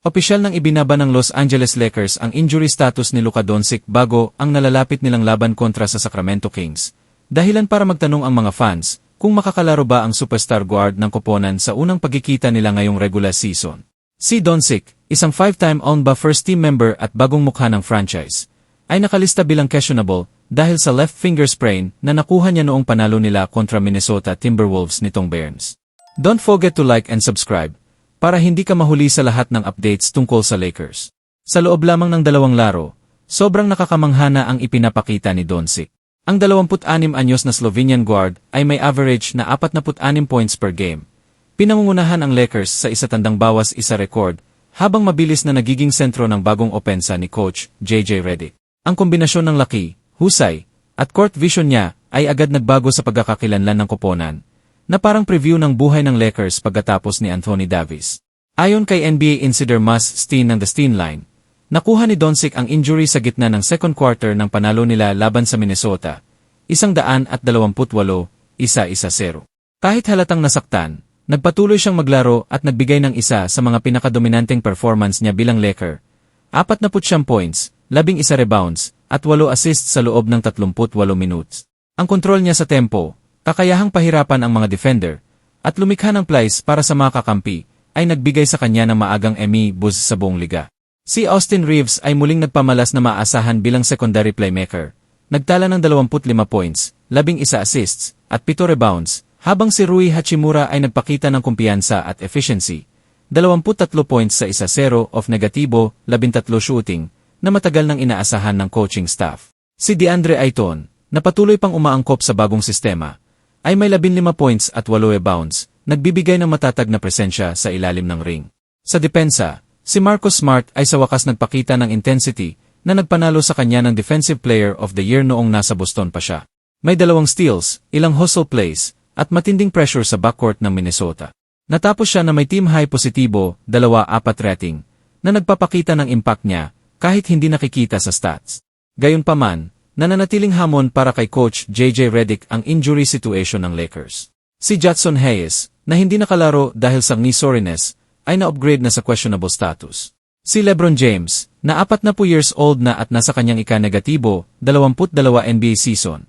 Opisyal nang ibinaba ng Los Angeles Lakers ang injury status ni Luka Doncic bago ang nalalapit nilang laban kontra sa Sacramento Kings. Dahilan para magtanong ang mga fans kung makakalaro ba ang superstar guard ng koponan sa unang pagkikita nila ngayong regular season. Si Doncic, isang five-time on-ba first team member at bagong mukha ng franchise, ay nakalista bilang questionable dahil sa left finger sprain na nakuha niya noong panalo nila kontra Minnesota Timberwolves nitong Burns. Don't forget to like and subscribe para hindi ka mahuli sa lahat ng updates tungkol sa Lakers. Sa loob lamang ng dalawang laro, sobrang nakakamanghana ang ipinapakita ni Doncic. Ang 26 anyos na Slovenian guard ay may average na 46 points per game. Pinangungunahan ang Lakers sa isatandang bawas isa record, habang mabilis na nagiging sentro ng bagong opensa ni Coach JJ Redick. Ang kombinasyon ng laki, husay, at court vision niya ay agad nagbago sa pagkakakilanlan ng koponan, na parang preview ng buhay ng Lakers pagkatapos ni Anthony Davis. Ayon kay NBA insider Mas Steen ng The Steen Line, nakuha ni Doncic ang injury sa gitna ng second quarter ng panalo nila laban sa Minnesota, isang daan at dalawamput walo, isa-isa zero. Kahit halatang nasaktan, nagpatuloy siyang maglaro at nagbigay ng isa sa mga pinakadominanteng performance niya bilang Laker. 40 points, labing isa rebounds, at 8 assists sa loob ng 38 minutes. Ang kontrol niya sa tempo, kakayahang pahirapan ang mga defender, at lumikha ng plays para sa mga kakampi, ay nagbigay sa kanya ng maagang Emmy Buzz sa buong liga. Si Austin Reeves ay muling nagpamalas na maasahan bilang secondary playmaker. Nagtala ng 25 points, 11 assists, at 7 rebounds, habang si Rui Hachimura ay nagpakita ng kumpiyansa at efficiency. 23 points sa isa 0 of negatibo, 13 shooting, na matagal nang inaasahan ng coaching staff. Si DeAndre Ayton, na patuloy pang umaangkop sa bagong sistema, ay may 15 points at 8 rebounds, nagbibigay ng matatag na presensya sa ilalim ng ring. Sa depensa, si Marcus Smart ay sa wakas nagpakita ng intensity na nagpanalo sa kanya ng Defensive Player of the Year noong nasa Boston pa siya. May dalawang steals, ilang hustle plays, at matinding pressure sa backcourt ng Minnesota. Natapos siya na may team high positibo, 2-4 rating, na nagpapakita ng impact niya kahit hindi nakikita sa stats. Gayunpaman, nananatiling hamon para kay Coach JJ Redick ang injury situation ng Lakers. Si Judson Hayes, na hindi nakalaro dahil sa knee soreness, ay na-upgrade na sa questionable status. Si LeBron James, na 40 years old na at nasa kanyang ika-negatibo, 22 NBA season,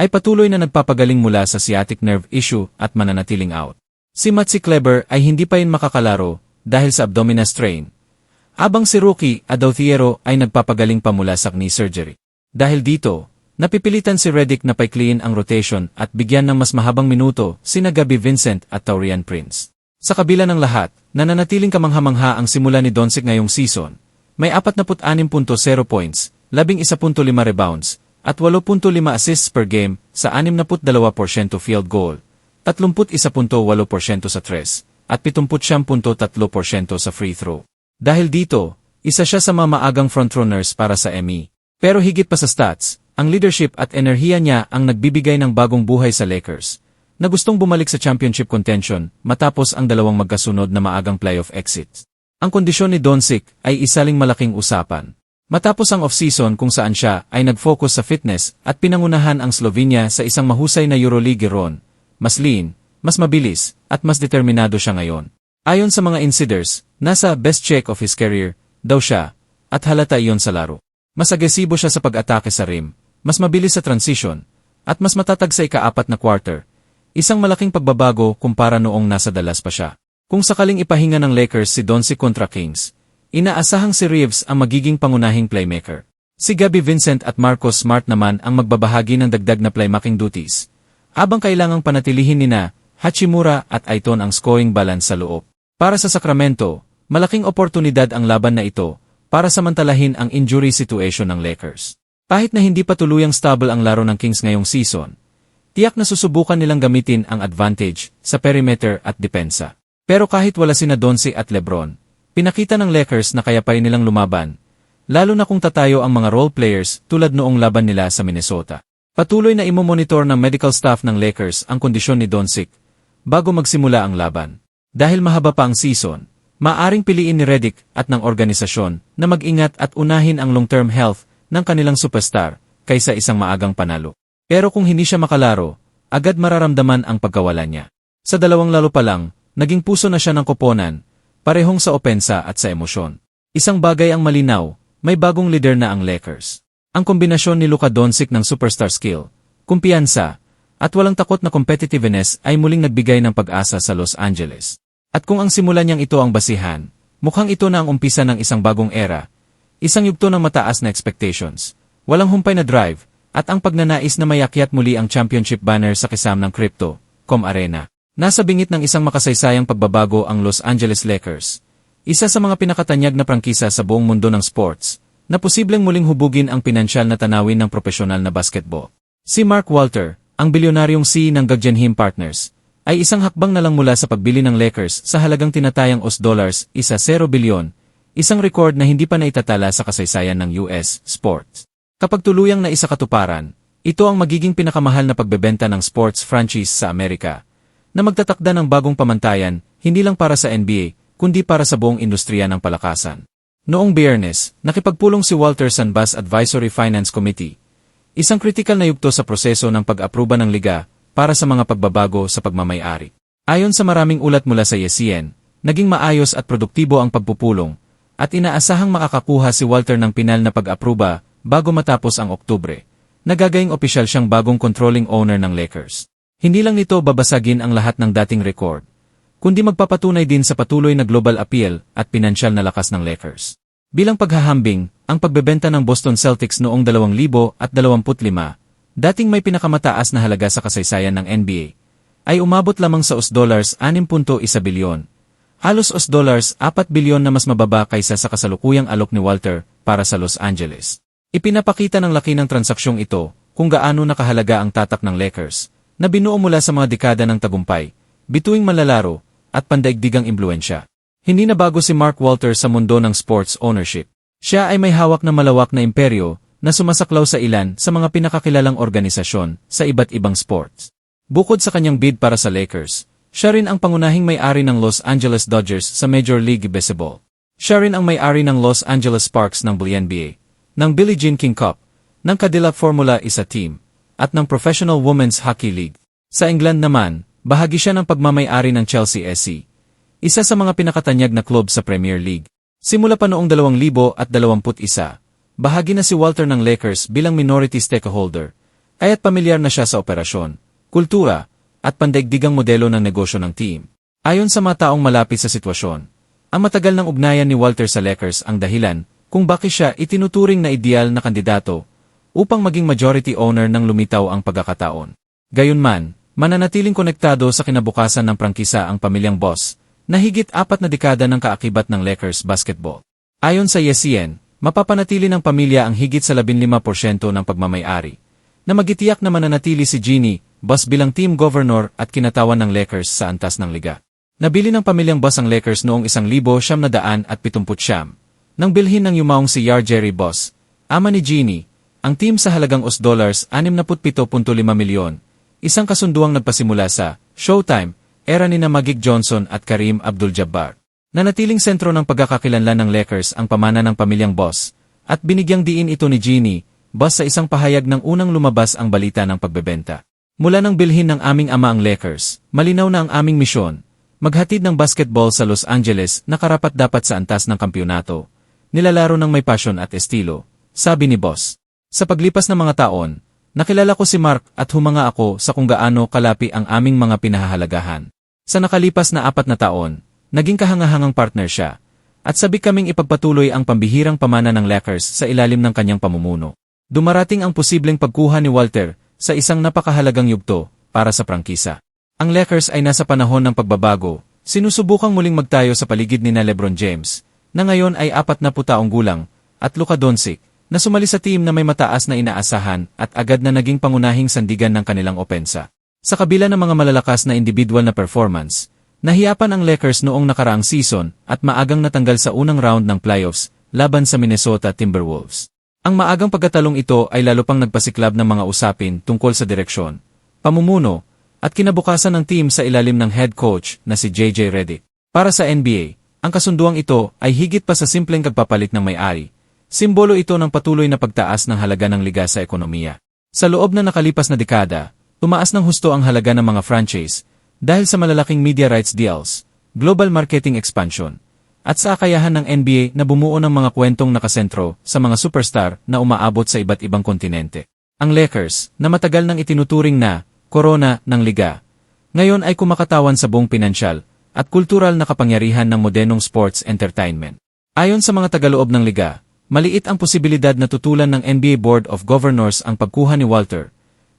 ay patuloy na nagpapagaling mula sa sciatic nerve issue at mananatiling out. Si Matsi Kleber ay hindi pa rin makakalaro dahil sa abdominal strain, abang si Rookie Adothiero ay nagpapagaling pa mula sa knee surgery. Dahil dito, napipilitan si Redick na paikliin ang rotation at bigyan ng mas mahabang minuto sina Gabi Vincent at Taurian Prince. Sa kabila ng lahat, nananatiling kamangha-mangha ang simula ni Doncic ngayong season. May 46.0 points, 11.5 rebounds, at 8.5 assists per game sa 62% field goal, 31.8% sa tres, at 70.3% sa free throw. Dahil dito, isa siya sa mga maagang frontrunners para sa Emmy. Pero higit pa sa stats, ang leadership at enerhiya niya ang nagbibigay ng bagong buhay sa Lakers, na gustong bumalik sa championship contention matapos ang dalawang magkasunod na maagang playoff exits. Ang kondisyon ni Doncic ay isaling malaking usapan. Matapos ang off-season kung saan siya ay nag-focus sa fitness at pinangunahan ang Slovenia sa isang mahusay na Euroleague ron, mas lean, mas mabilis, at mas determinado siya ngayon. Ayon sa mga insiders, nasa best check of his career, daw siya, at halata iyon sa laro. Mas agresibo siya sa pag-atake sa rim, mas mabilis sa transition, at mas matatag sa ikaapat na quarter. Isang malaking pagbabago kumpara noong nasa Dallas pa siya. Kung sakaling ipahinga ng Lakers si Doncic kontra Kings, inaasahang si Reeves ang magiging pangunahing playmaker. Si Gabby Vincent at Marcos Smart naman ang magbabahagi ng dagdag na playmaking duties. Habang kailangang panatilihin nina Hachimura at Aiton ang scoring balance sa loob. Para sa Sacramento, malaking oportunidad ang laban na ito para samantalahin ang injury situation ng Lakers. Kahit na hindi pa tuluyang stable ang laro ng Kings ngayong season, tiyak na susubukan nilang gamitin ang advantage sa perimeter at depensa. Pero kahit wala sina Donce at Lebron, pinakita ng Lakers na kaya pa rin nilang lumaban, lalo na kung tatayo ang mga role players tulad noong laban nila sa Minnesota. Patuloy na imomonitor ng medical staff ng Lakers ang kondisyon ni Doncic bago magsimula ang laban. Dahil mahaba pa ang season, Maaring piliin ni Redick at ng organisasyon na mag-ingat at unahin ang long-term health ng kanilang superstar kaysa isang maagang panalo. Pero kung hindi siya makalaro, agad mararamdaman ang pagkawala niya. Sa dalawang lalo pa lang, naging puso na siya ng koponan, parehong sa opensa at sa emosyon. Isang bagay ang malinaw, may bagong leader na ang Lakers. Ang kombinasyon ni Luka Doncic ng superstar skill, kumpiyansa, at walang takot na competitiveness ay muling nagbigay ng pag-asa sa Los Angeles. At kung ang simula niyang ito ang basihan, mukhang ito na ang umpisa ng isang bagong era, isang yugto ng mataas na expectations, walang humpay na drive, at ang pagnanais na mayakyat muli ang championship banner sa kisam ng crypto, com arena. Nasa bingit ng isang makasaysayang pagbabago ang Los Angeles Lakers, isa sa mga pinakatanyag na prangkisa sa buong mundo ng sports, na posibleng muling hubugin ang pinansyal na tanawin ng profesional na basketball. Si Mark Walter, ang bilyonaryong CEO ng Guggenheim Partners, ay isang hakbang na lang mula sa pagbili ng Lakers sa halagang tinatayang US dollars, isa 0 bilyon, isang record na hindi pa naitatala sa kasaysayan ng US sports. Kapag tuluyang na isa katuparan, ito ang magiging pinakamahal na pagbebenta ng sports franchise sa Amerika, na magtatakda ng bagong pamantayan, hindi lang para sa NBA, kundi para sa buong industriya ng palakasan. Noong Biyernes, nakipagpulong si Walter Sanbas Advisory Finance Committee, isang kritikal na yugto sa proseso ng pag-aproba ng liga para sa mga pagbabago sa pagmamayari. Ayon sa maraming ulat mula sa ESPN, naging maayos at produktibo ang pagpupulong, at inaasahang makakakuha si Walter ng pinal na pag-aproba bago matapos ang Oktubre. Nagagaying opisyal siyang bagong controlling owner ng Lakers. Hindi lang nito babasagin ang lahat ng dating record, kundi magpapatunay din sa patuloy na global appeal at pinansyal na lakas ng Lakers. Bilang paghahambing, ang pagbebenta ng Boston Celtics noong 2025, dating may pinakamataas na halaga sa kasaysayan ng NBA, ay umabot lamang sa US dollars 6.1 bilyon. Halos US dollars 4 bilyon na mas mababa kaysa sa kasalukuyang alok ni Walter para sa Los Angeles. Ipinapakita ng laki ng transaksyong ito kung gaano nakahalaga ang tatak ng Lakers, na binuo mula sa mga dekada ng tagumpay, bituing malalaro, at pandaigdigang impluensya. Hindi na bago si Mark Walter sa mundo ng sports ownership. Siya ay may hawak na malawak na imperyo na sumasaklaw sa ilan sa mga pinakakilalang organisasyon sa iba't ibang sports. Bukod sa kanyang bid para sa Lakers, siya rin ang pangunahing may-ari ng Los Angeles Dodgers sa Major League Baseball. Siya rin ang may-ari ng Los Angeles Sparks ng WNBA, ng Billie Jean King Cup, ng Cadillac Formula Isa Team, at ng Professional Women's Hockey League. Sa England naman, Bahagi siya ng pagmamayari ng Chelsea SC, isa sa mga pinakatanyag na club sa Premier League. Simula pa noong 2021, bahagi na si Walter ng Lakers bilang minority stakeholder, kaya't pamilyar na siya sa operasyon, kultura, at pandaigdigang modelo ng negosyo ng team. Ayon sa mga taong malapit sa sitwasyon, ang matagal ng ugnayan ni Walter sa Lakers ang dahilan kung bakit siya itinuturing na ideal na kandidato upang maging majority owner ng lumitaw ang pagkakataon. Gayunman, Mananatiling konektado sa kinabukasan ng prangkisa ang pamilyang boss, na higit apat na dekada ng kaakibat ng Lakers basketball. Ayon sa ESPN, mapapanatili ng pamilya ang higit sa 15% ng pagmamayari, na magitiyak na mananatili si Jeannie, boss bilang team governor at kinatawan ng Lakers sa antas ng liga. Nabili ng pamilyang boss ang Lakers noong 1970 nang bilhin ng yumaong si Yar Jerry Boss, ama ni Jeannie, ang team sa halagang US dollars 67.5 milyon, Isang kasunduang nagpasimula sa Showtime, era ni na Magig Johnson at Karim Abdul-Jabbar. Nanatiling sentro ng pagkakakilanlan ng Lakers ang pamana ng pamilyang boss, at binigyang diin ito ni Jeannie, boss sa isang pahayag ng unang lumabas ang balita ng pagbebenta. Mula nang bilhin ng aming ama ang Lakers, malinaw na ang aming misyon, maghatid ng basketball sa Los Angeles na karapat dapat sa antas ng kampyonato, nilalaro ng may passion at estilo, sabi ni boss. Sa paglipas ng mga taon, Nakilala ko si Mark at humanga ako sa kung gaano kalapi ang aming mga pinahahalagahan. Sa nakalipas na apat na taon, naging kahangahangang partner siya, at sabi kaming ipagpatuloy ang pambihirang pamana ng Lakers sa ilalim ng kanyang pamumuno. Dumarating ang posibleng pagkuha ni Walter sa isang napakahalagang yugto para sa prangkisa. Ang Lakers ay nasa panahon ng pagbabago, sinusubukang muling magtayo sa paligid ni na Lebron James, na ngayon ay apat na putaong gulang, at Luka Doncic, na sumali sa team na may mataas na inaasahan at agad na naging pangunahing sandigan ng kanilang opensa. Sa kabila ng mga malalakas na individual na performance, nahiyapan ang Lakers noong nakaraang season at maagang natanggal sa unang round ng playoffs laban sa Minnesota Timberwolves. Ang maagang pagkatalong ito ay lalo pang nagpasiklab ng mga usapin tungkol sa direksyon, pamumuno, at kinabukasan ng team sa ilalim ng head coach na si JJ Redick. Para sa NBA, ang kasunduang ito ay higit pa sa simpleng kagpapalit ng may-ari, Simbolo ito ng patuloy na pagtaas ng halaga ng liga sa ekonomiya. Sa loob na nakalipas na dekada, tumaas ng husto ang halaga ng mga franchise dahil sa malalaking media rights deals, global marketing expansion, at sa akayahan ng NBA na bumuo ng mga kwentong nakasentro sa mga superstar na umaabot sa iba't ibang kontinente. Ang Lakers, na matagal nang itinuturing na korona ng liga, ngayon ay kumakatawan sa buong pinansyal at kultural na kapangyarihan ng modernong sports entertainment. Ayon sa mga tagaloob ng liga, maliit ang posibilidad na tutulan ng NBA Board of Governors ang pagkuha ni Walter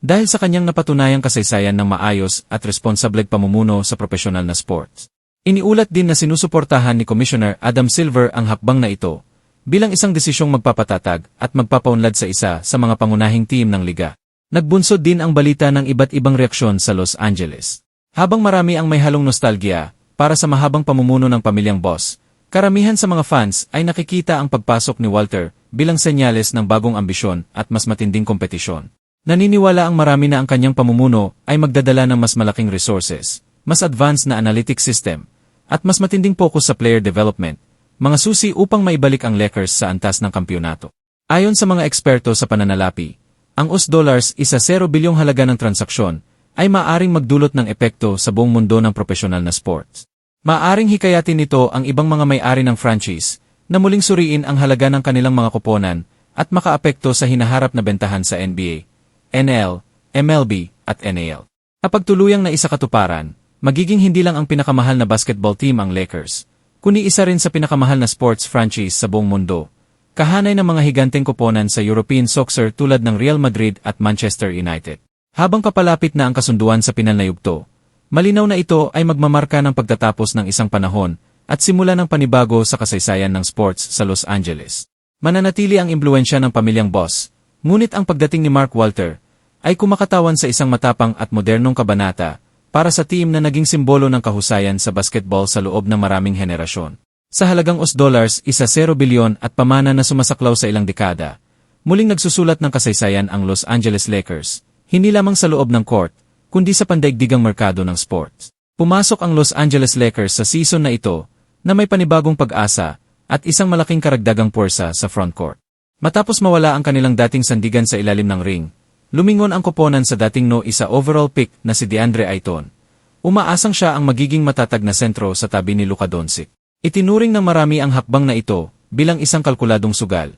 dahil sa kanyang napatunayang kasaysayan ng maayos at responsableng pamumuno sa profesional na sports. Iniulat din na sinusuportahan ni Commissioner Adam Silver ang hakbang na ito bilang isang desisyong magpapatatag at magpapaunlad sa isa sa mga pangunahing team ng liga. Nagbunsod din ang balita ng iba't ibang reaksyon sa Los Angeles. Habang marami ang may halong nostalgia para sa mahabang pamumuno ng pamilyang boss, karamihan sa mga fans ay nakikita ang pagpasok ni Walter bilang senyales ng bagong ambisyon at mas matinding kompetisyon. Naniniwala ang marami na ang kanyang pamumuno ay magdadala ng mas malaking resources, mas advanced na analytics system, at mas matinding focus sa player development, mga susi upang maibalik ang Lakers sa antas ng kampyonato. Ayon sa mga eksperto sa pananalapi, ang US dollars isa 0 bilyong halaga ng transaksyon ay maaring magdulot ng epekto sa buong mundo ng profesional na sports. Maaring hikayatin nito ang ibang mga may-ari ng franchise na muling suriin ang halaga ng kanilang mga kuponan at makaapekto sa hinaharap na bentahan sa NBA, NL, MLB at NAL. Kapag tuluyang na isa katuparan, magiging hindi lang ang pinakamahal na basketball team ang Lakers, kundi isa rin sa pinakamahal na sports franchise sa buong mundo. Kahanay ng mga higanteng kuponan sa European soccer tulad ng Real Madrid at Manchester United. Habang kapalapit na ang kasunduan sa pinal na yugto, malinaw na ito ay magmamarka ng pagtatapos ng isang panahon at simula ng panibago sa kasaysayan ng sports sa Los Angeles. Mananatili ang impluensya ng pamilyang boss, ngunit ang pagdating ni Mark Walter ay kumakatawan sa isang matapang at modernong kabanata para sa team na naging simbolo ng kahusayan sa basketball sa loob ng maraming henerasyon. Sa halagang US dollars, isa 0 bilyon at pamana na sumasaklaw sa ilang dekada, muling nagsusulat ng kasaysayan ang Los Angeles Lakers, hindi lamang sa loob ng court, kundi sa pandaigdigang merkado ng sports. Pumasok ang Los Angeles Lakers sa season na ito na may panibagong pag-asa at isang malaking karagdagang puwersa sa frontcourt. Matapos mawala ang kanilang dating sandigan sa ilalim ng ring, Lumingon ang koponan sa dating no isa overall pick na si DeAndre Ayton. Umaasang siya ang magiging matatag na sentro sa tabi ni Luka Doncic. Itinuring ng marami ang hakbang na ito bilang isang kalkuladong sugal.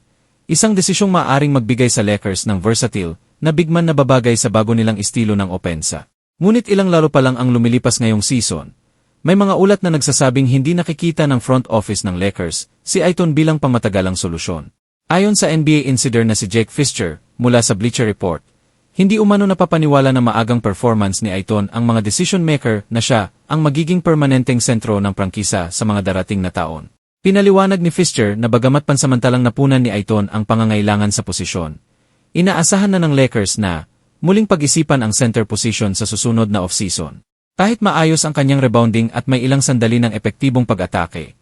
Isang desisyong maaring magbigay sa Lakers ng versatile na bigman na babagay sa bago nilang estilo ng opensa. Ngunit ilang laro pa lang ang lumilipas ngayong season. May mga ulat na nagsasabing hindi nakikita ng front office ng Lakers si Ayton bilang pangmatagalang solusyon. Ayon sa NBA insider na si Jake Fischer mula sa Bleacher Report, hindi umano napapaniwala na maagang performance ni Aiton ang mga decision maker na siya ang magiging permanenteng sentro ng prangkisa sa mga darating na taon. Pinaliwanag ni Fischer na bagamat pansamantalang napunan ni Aiton ang pangangailangan sa posisyon, inaasahan na ng Lakers na muling pag-isipan ang center position sa susunod na offseason. Kahit maayos ang kanyang rebounding at may ilang sandali ng epektibong pag-atake,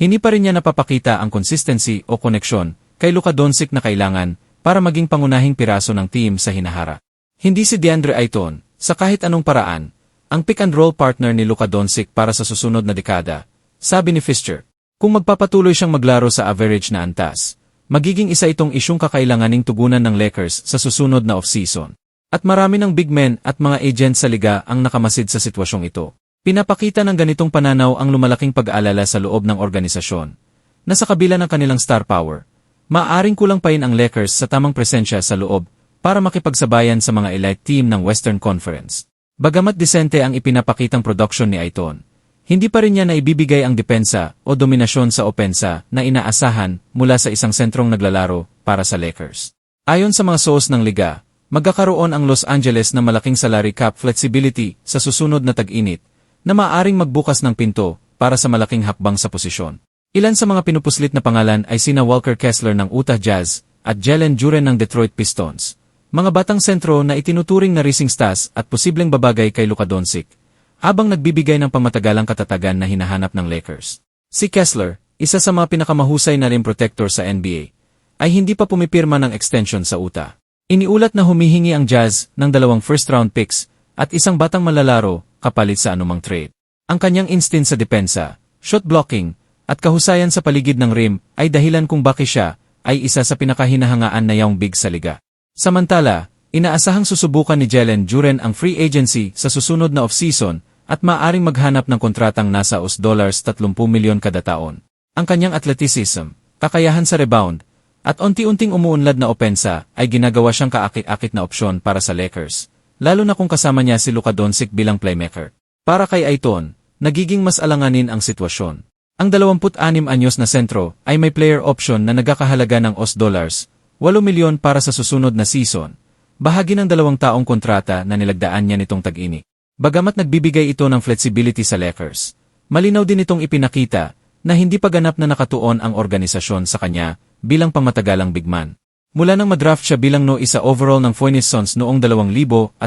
hindi pa rin niya napapakita ang consistency o koneksyon kay Luka Doncic na kailangan para maging pangunahing piraso ng team sa hinahara. Hindi si DeAndre Ayton, sa kahit anong paraan, ang pick-and-roll partner ni Luka Doncic para sa susunod na dekada, sabi ni Fischer. Kung magpapatuloy siyang maglaro sa average na antas, magiging isa itong isyong kakailanganing tugunan ng Lakers sa susunod na offseason. At marami ng big men at mga agents sa liga ang nakamasid sa sitwasyong ito. Pinapakita ng ganitong pananaw ang lumalaking pag-aalala sa loob ng organisasyon, na sa kabila ng kanilang star power, Maaring kulang pa rin ang Lakers sa tamang presensya sa loob para makipagsabayan sa mga elite team ng Western Conference. Bagamat disente ang ipinapakitang production ni Aiton, hindi pa rin niya naibibigay ang depensa o dominasyon sa opensa na inaasahan mula sa isang sentrong naglalaro para sa Lakers. Ayon sa mga source ng liga, magkakaroon ang Los Angeles ng malaking salary cap flexibility sa susunod na tag-init na maaring magbukas ng pinto para sa malaking hakbang sa posisyon. Ilan sa mga pinupuslit na pangalan ay sina Walker Kessler ng Utah Jazz at Jalen Duren ng Detroit Pistons. Mga batang sentro na itinuturing na rising stars at posibleng babagay kay Luka Doncic, habang nagbibigay ng pamatagalang katatagan na hinahanap ng Lakers. Si Kessler, isa sa mga pinakamahusay na rim protector sa NBA, ay hindi pa pumipirma ng extension sa Utah. Iniulat na humihingi ang Jazz ng dalawang first-round picks at isang batang malalaro kapalit sa anumang trade. Ang kanyang instinct sa depensa, shot blocking, at kahusayan sa paligid ng rim ay dahilan kung bakit siya ay isa sa pinakahinahangaan na young big sa liga. Samantala, inaasahang susubukan ni Jalen Duren ang free agency sa susunod na off-season at maaring maghanap ng kontratang nasa US dollars 30 milyon kada taon. Ang kanyang athleticism, kakayahan sa rebound, at unti-unting umuunlad na opensa ay ginagawa siyang kaakit-akit na opsyon para sa Lakers, lalo na kung kasama niya si Luka Doncic bilang playmaker. Para kay Aiton, nagiging mas alanganin ang sitwasyon. Ang 26 anyos na sentro ay may player option na nagkakahalaga ng OS dollars, 8 milyon para sa susunod na season, bahagi ng dalawang taong kontrata na nilagdaan niya nitong tag-ini. Bagamat nagbibigay ito ng flexibility sa Lakers, malinaw din itong ipinakita na hindi pa ganap na nakatuon ang organisasyon sa kanya bilang pangmatagalang bigman. Mula nang madraft siya bilang no isa overall ng Phoenix Suns noong 2018,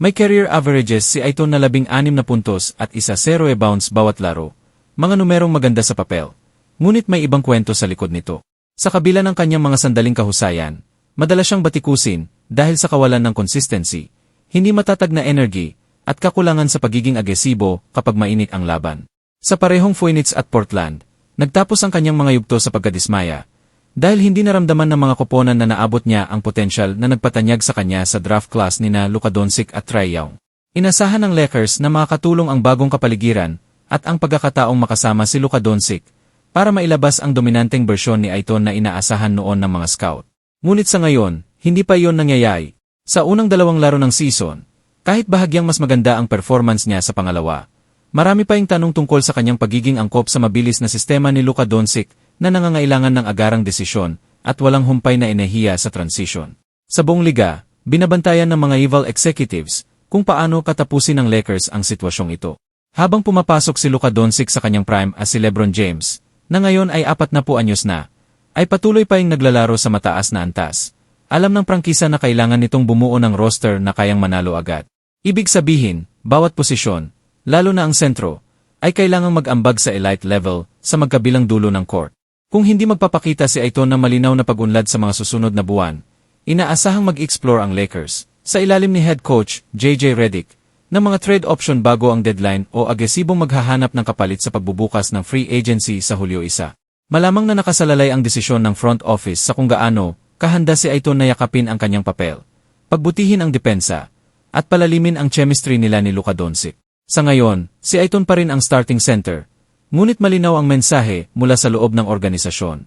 may career averages si Aiton na 16 na puntos at isa 0 rebounds bawat laro. Mga numerong maganda sa papel. Ngunit may ibang kwento sa likod nito. Sa kabila ng kanyang mga sandaling kahusayan, madalas siyang batikusin dahil sa kawalan ng consistency, hindi matatag na energy, at kakulangan sa pagiging agresibo kapag mainit ang laban. Sa parehong Phoenix at Portland, nagtapos ang kanyang mga yugto sa pagkadismaya dahil hindi naramdaman ng mga koponan na naabot niya ang potensyal na nagpatanyag sa kanya sa draft class ni na Luka Doncic at Trae Young. Inasahan ng Lakers na makakatulong ang bagong kapaligiran at ang pagkakataong makasama si Luka Doncic para mailabas ang dominanteng bersyon ni Aiton na inaasahan noon ng mga scout. Ngunit sa ngayon, hindi pa iyon nangyayari. Sa unang dalawang laro ng season, kahit bahagyang mas maganda ang performance niya sa pangalawa, Marami pa yung tanong tungkol sa kanyang pagiging angkop sa mabilis na sistema ni Luka Doncic na nangangailangan ng agarang desisyon at walang humpay na enehiya sa transition. Sa buong liga, binabantayan ng mga evil executives kung paano katapusin ng Lakers ang sitwasyong ito. Habang pumapasok si Luka Doncic sa kanyang prime as si Lebron James, na ngayon ay apat na po anyos na, ay patuloy pa yung naglalaro sa mataas na antas. Alam ng prangkisa na kailangan nitong bumuo ng roster na kayang manalo agad. Ibig sabihin, bawat posisyon, lalo na ang sentro, ay kailangang mag-ambag sa elite level sa magkabilang dulo ng court. Kung hindi magpapakita si Aiton na malinaw na pag-unlad sa mga susunod na buwan, inaasahang mag-explore ang Lakers sa ilalim ni head coach JJ Redick ng mga trade option bago ang deadline o agresibong maghahanap ng kapalit sa pagbubukas ng free agency sa Hulyo 1. Malamang na nakasalalay ang desisyon ng front office sa kung gaano kahanda si Aiton na yakapin ang kanyang papel, pagbutihin ang depensa, at palalimin ang chemistry nila ni Luka Doncic. Sa ngayon, si Aiton pa rin ang starting center. Ngunit malinaw ang mensahe mula sa loob ng organisasyon.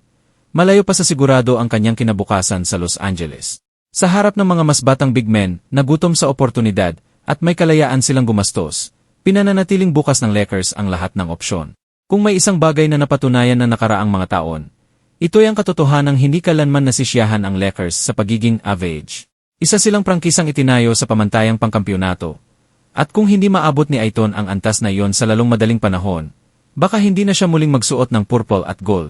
Malayo pa sa sigurado ang kanyang kinabukasan sa Los Angeles. Sa harap ng mga mas batang big men na gutom sa oportunidad at may kalayaan silang gumastos, pinananatiling bukas ng Lakers ang lahat ng opsyon. Kung may isang bagay na napatunayan na nakaraang mga taon, ito'y ang katotohanang hindi kalanman nasisiyahan ang Lakers sa pagiging average. Isa silang prangkisang itinayo sa pamantayang pangkampyonato, at kung hindi maabot ni Aiton ang antas na iyon sa lalong madaling panahon, baka hindi na siya muling magsuot ng purple at gold.